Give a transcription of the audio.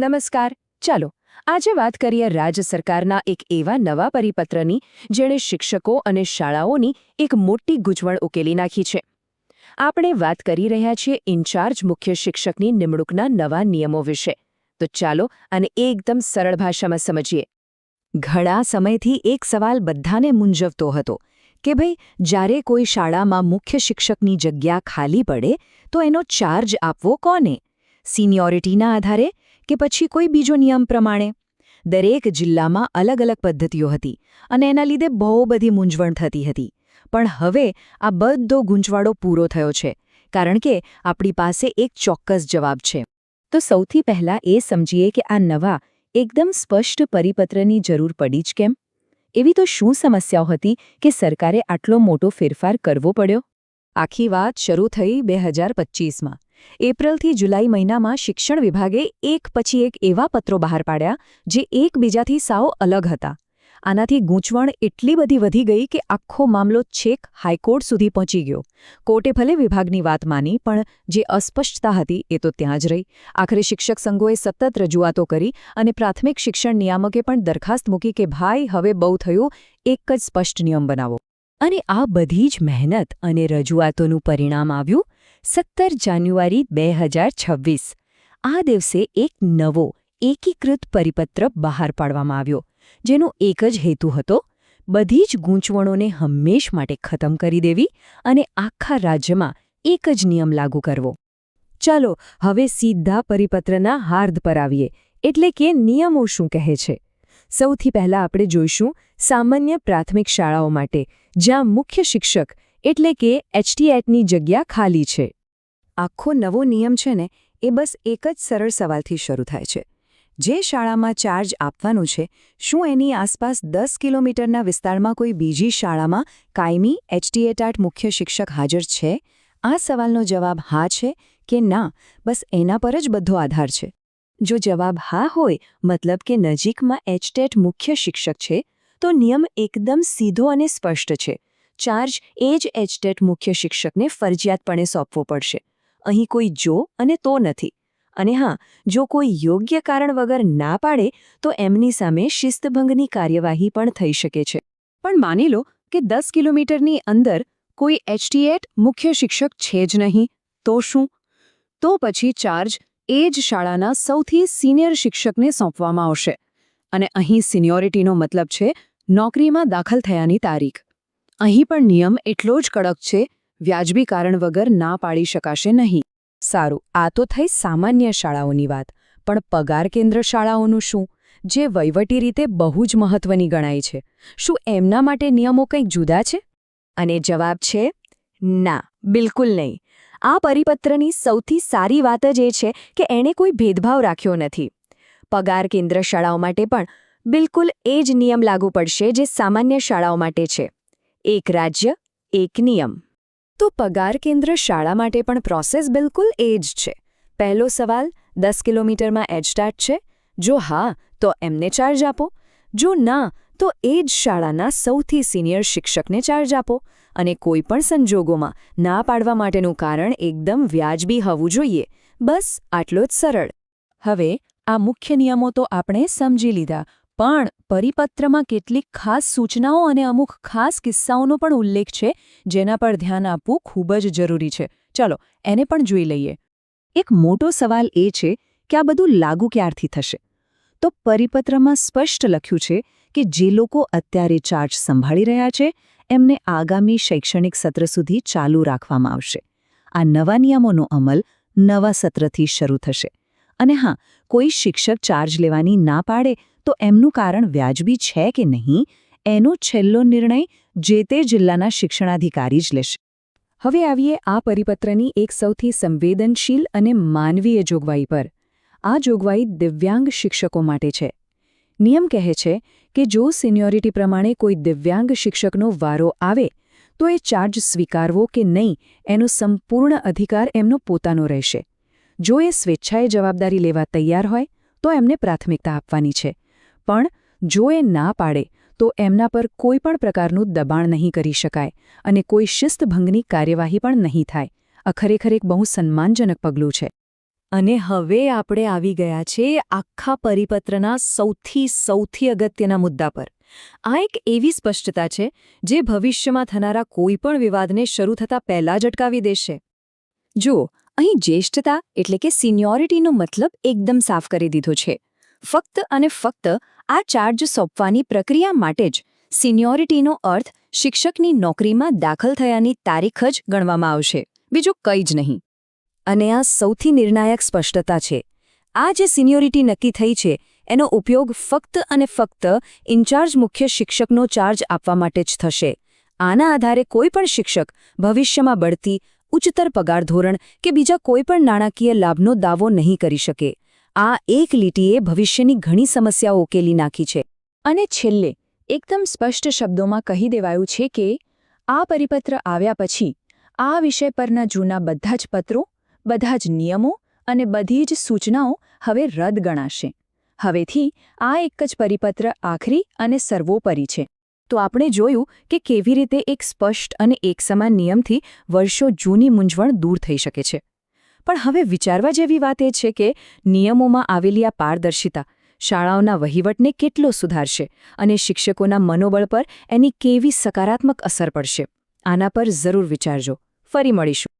નમસ્કાર, ચાલો આજે વાત કરીએ રાજ્ય સરકારના એક એવા નવા પરિપત્રની, જેણે શિક્ષકો અને શાળાઓની એક મોટી ગૂંચવણ ઉકેલી નાખી છે. આપણે વાત કરી રહ્યા છીએ ઇન્ચાર્જ મુખ્ય શિક્ષકની નિમણૂકના નવા નિયમો વિશે. તો ચાલો અને એકદમ સરળ ભાષામાં સમજીએ. ઘણા સમયથી એક સવાલ બધાને મૂંઝવતો હતો, કે ભાઈ, જ્યારે કોઈ શાળામાં મુખ્ય શિક્ષકની જગ્યા ખાલી પડે, તો એનો ચાર્જ આપવો કોને? સિનિયોરિટીના આધારે કે પછી કોઈ બીજો નિયમ પ્રમાણે? દરેક જિલ્લામાં અલગ અલગ પદ્ધતિઓ હતી અને એના લીધે બહુ બધી મૂંઝવણ થતી હતી. પણ હવે આ બધો ગૂંચવાડો પૂરો થયો છે, કારણ કે આપણી પાસે એક ચોક્કસ જવાબ છે. તો સૌથી પહેલાં એ સમજીએ કે આ નવા, એકદમ સ્પષ્ટ પરિપત્રની જરૂર પડી જ કેમ? એવી તો શું સમસ્યાઓ હતી કે સરકારે આટલો મોટો ફેરફાર કરવો પડ્યો? આખી વાત શરૂ થઈ બે હજાર પચીસમાં. એપ્રિલથી જુલાઈ મહિનામાં શિક્ષણ વિભાગે એક પછી એક એવા પત્રો બહાર પાડ્યા જે એકબીજાથી સાવ અલગ હતા. આનાથી ગૂંચવણ એટલી બધી વધી ગઈ કે આખો મામલો છેક હાઈકોર્ટ સુધી પહોંચી ગયો. કોર્ટે ભલે વિભાગની વાત માની, પણ જે અસ્પષ્ટતા હતી એ તો ત્યાં જ રહી. આખરે શિક્ષક સંઘોએ સતત રજૂઆતો કરી અને પ્રાથમિક શિક્ષણ નિયામકે પણ દરખાસ્ત મૂકી કે, ભાઈ, હવે બહુ થયું, એક જ સ્પષ્ટ નિયમ બનાવો. અને આ બધી જ મહેનત અને રજૂઆતોનું પરિણામ આવ્યું સત્તર જાન્યુઆરી બે હજાર છવ્વીસ. આ દિવસે એક નવો, એકીકૃત પરિપત્ર બહાર પાડવામાં આવ્યો, જેનો એક જ હેતુ હતો બધી જ ગૂંચવણોને હંમેશ માટે ખતમ કરી દેવી અને આખા રાજ્યમાં એક જ નિયમ લાગુ કરવો. ચાલો, હવે સીધા પરિપત્રના હાર્દ પર આવીએ, એટલે કે નિયમો શું કહે છે? સૌથી પહેલા આપણે જોઈશું સામાન્ય પ્રાથમિક શાળાઓ માટે, જ્યાં મુખ્ય શિક્ષક એટલે કે એચટીએટની જગ્યા ખાલી છે. આખો નવો નિયમ છે ને, એ બસ એક જ સરળ સવાલથી શરૂ થાય છે. જે શાળામાં ચાર્જ આપવાનું છે, શું એની આસપાસ દસ કિલોમીટરના વિસ્તારમાં કોઈ બીજી શાળામાં કાયમી એચટીએટાટ મુખ્ય શિક્ષક હાજર છે? આ સવાલનો જવાબ હા છે કે ના, બસ એના પર જ બધો આધાર છે. જો જવાબ હા હોય, મતલબ કે નજીકમાં એચટેટ મુખ્ય શિક્ષક છે, તો નિયમ એકદમ સીધો અને સ્પષ્ટ છે. ચાર્જ એ જ એચટેટ મુખ્ય શિક્ષકને ફરજિયાતપણે સોંપવો પડશે. અહીં કોઈ જો અને તો નથી. અને હા, જો કોઈ યોગ્ય કારણ વગર ના પાડે, તો એમની સામે શિસ્તભંગની કાર્યવાહી પણ થઈ શકે છે. પણ માની લો કે દસ કિલોમીટરની અંદર કોઈ એચટીએટ મુખ્ય શિક્ષક છે જ નહીં, તો શું? તો પછી ચાર્જ એ જ શાળાના સૌથી સિનિયર શિક્ષકને સોંપવામાં આવશે. અને અહીં સિનિયોરિટીનો મતલબ છે નોકરીમાં દાખલ થયાની તારીખ. અહીં પણ નિયમ એટલો જ કડક છે, વ્યાજબી કારણ વગર ના પાડી શકાશે નહીં. સારું, આ તો થઈ સામાન્ય શાળાઓની વાત, પણ પગાર કેન્દ્ર શાળાઓનું શું? જે વહીવટી રીતે બહુ જ મહત્વની ગણાય છે. શું એમના માટે નિયમો કંઈક જુદા છે? અને જવાબ છે, ના, બિલકુલ નહીં. આ પરિપત્રની સૌથી સારી વાત જ એ છે કે એણે કોઈ ભેદભાવ રાખ્યો નથી. પગાર કેન્દ્ર શાળાઓ માટે પણ બિલકુલ એ જ નિયમ લાગુ પડશે જે સામાન્ય શાળાઓ માટે છે. એક રાજ્ય, એક નિયમ. તો પગાર કેન્દ્ર શાળા માટે પણ પ્રોસેસ બિલકુલ એ જ છે. પહેલો સવાલ, દસ કિલોમીટરમાં એજટાટ છે? જો હા, તો એમને ચાર્જ આપો. જો ના, તો એ જ શાળાના સૌથી સિનિયર શિક્ષકને ચાર્જ આપો. અને કોઈ પણ સંજોગોમાં ના પાડવા માટેનું કારણ એકદમ વ્યાજબી હોવું જોઈએ. બસ, આટલો જ સરળ. હવે, આ મુખ્ય નિયમો તો આપણે સમજી લીધા. પણ પરિપત્રમાં કેટલીક ખાસ સૂચનાઓ અને અમુક ખાસ કિસ્સાઓનો પણ ઉલ્લેખ છે, જેના પર ધ્યાન આપવું ખૂબ જ જરૂરી છે. ચાલો, એને પણ જોઈ લઈએ. એક મોટો સવાલ એ છે કે આ બધું લાગુ ક્યારથી થશે? તો પરિપત્રમાં સ્પષ્ટ લખ્યું છે કે જે લોકો અત્યારે ચાર્જ સંભાળી રહ્યા છે, એમને આગામી શૈક્ષણિક સત્ર સુધી ચાલુ રાખવામાં આવશે. આ નવા નિયમોનો અમલ નવા સત્રથી શરૂ થશે. અને હા, કોઈ શિક્ષક ચાર્જ લેવાની ના પાડે તો એમનું કારણ વ્યાજબી છે કે નહીં, એનો છેલ્લો નિર્ણય જે તે જિલ્લાના શિક્ષણાધિકારી જ લેશે. હવે આવીએ આ પરિપત્રની એક સૌથી સંવેદનશીલ અને માનવીય જોગવાઈ પર. આ જોગવાઈ દિવ્યાંગ શિક્ષકો માટે છે. નિયમ કહે છે કે જો સિનિયોરિટી પ્રમાણે કોઈ દિવ્યાંગ શિક્ષકનો વારો આવે, તો એ ચાર્જ સ્વીકારવો કે નહીં, એનો સંપૂર્ણ અધિકાર એમનો પોતાનો રહેશે. જો એ સ્વેચ્છાએ જવાબદારી લેવા તૈયાર હોય, તો એમને પ્રાથમિકતા આપવાની છે. પણ જો એ ના પાડે, તો એમના પર કોઈ પણ પ્રકારનું દબાણ નહીં કરી શકાય અને કોઈ શિસ્તભંગની કાર્યવાહી પણ નહીં થાય. આ ખરેખર એક બહુ સન્માનજનક પગલું છે. અને હવે આપણે આવી ગયા છે આખા પરિપત્રના સૌથી સૌથી અગત્યના મુદ્દા પર. આ એક એવી સ્પષ્ટતા છે જે ભવિષ્યમાં થનારા કોઈપણ વિવાદને શરૂ થતાં પહેલાં જ અટકાવી દેશે. જુઓ, અહીં જ્યેષ્ઠતા એટલે કે સિનિયોરિટીનો મતલબ એકદમ સાફ કરી દીધો છે. ફક્ત અને ફક્ત આ ચાર્જ સોંપવાની પ્રક્રિયા માટે જ સિનિયોરિટીનો અર્થ શિક્ષકની નોકરીમાં દાખલ થયાની તારીખ જ ગણવામાં આવશે. બીજું કંઈ જ નહીં. અને આ સૌથી નિર્ણાયક સ્પષ્ટતા છે. આ જે સિનિયોરિટી નક્કી થઈ છે, એનો ઉપયોગ ફક્ત અને ફક્ત ઇન્ચાર્જ મુખ્ય શિક્ષકનો ચાર્જ આપવા માટે જ થશે. આના આધારે કોઈ પણ શિક્ષક ભવિષ્યમાં બઢતી, ઉચ્ચતર પગાર ધોરણ કે બીજા કોઈપણ નાણાકીય લાભનો દાવો નહીં કરી શકે. આ એક લીટીએ ભવિષ્યની ઘણી સમસ્યાઓ ઉકેલી નાખી છે. અને છેલ્લે, એકદમ સ્પષ્ટ શબ્દોમાં કહી દેવાયું છે કે, આ પરિપત્ર આવ્યા પછી, આ વિષય પરના જૂના બધા જ પત્રો, બધા જ નિયમો અને બધી જ સૂચનાઓ હવે રદ ગણાશે. હવેથી, આ એક જ પરિપત્ર આખરી અને સર્વોપરી છે. તો આપણે જોયું કે કેવી રીતે એક સ્પષ્ટ અને એકસમાન નિયમથી વર્ષો જૂની મૂંઝવણ દૂર થઈ શકે છે. પણ હવે વિચારવા જેવી વાત એ છે કે નિયમોમાં આવેલી આ પારદર્શિતા શાળાઓના વહીવટને કેટલો સુધારશે અને શિક્ષકોના મનોબળ પર એની કેવી સકારાત્મક અસર પડશે? આના પર જરૂર વિચારજો. ફરી મળીશું.